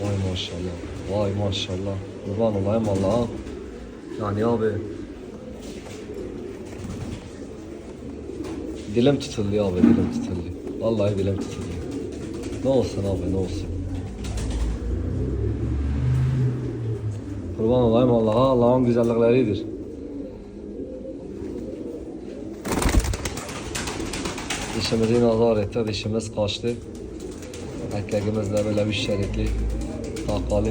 Vay maşallah. Vay maşallah. Kurban olayım Allah'a. Yani abi. Dilim tutuldu abi dilim tutuldu. Vallahi dilim tutuldu. Ne olsun abi ne olsun. Kurban olayım Allah'a. Allah'ın güzellikleridir. Dişimizi nazar ettik. Dişimiz kaçtı. Erkeğimiz de böyle bir şeritli. Takalı.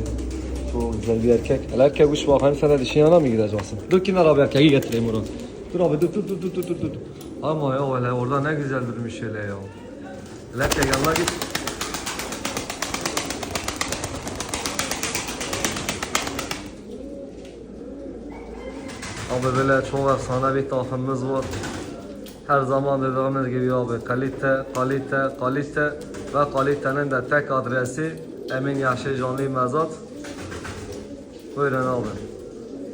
Çok güzel bir erkek. El erkek uç bakayım sen de dişin yana mı gideceksin? Dur kenara abi erkeği getireyim onu. Dur abi dur dur dur dur dur. dur. Ama ya öyle orada ne güzel durmuş öyle ya. El erkek yanına git. Abi böyle çok efsane bir takımımız var. Her zaman dediğimiz gibi abi kalite, kalite, kalite ve kalitenin de tek adresi Emin Yaşlı Canlı Mezat. Buyurun abi.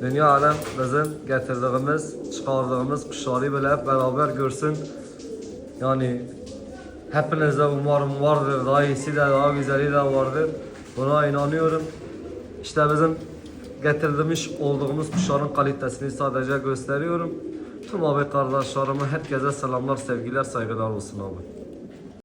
Dünya alem bizim getirdiğimiz, çıkardığımız kuşları böyle hep beraber görsün. Yani hepinizde umarım vardır. Daha iyisi de daha güzeli de vardır. Buna inanıyorum. İşte bizim getirdiğimiz olduğumuz kuşların kalitesini sadece gösteriyorum. Tüm abi kardeşlerime herkese selamlar, sevgiler, saygılar olsun abi.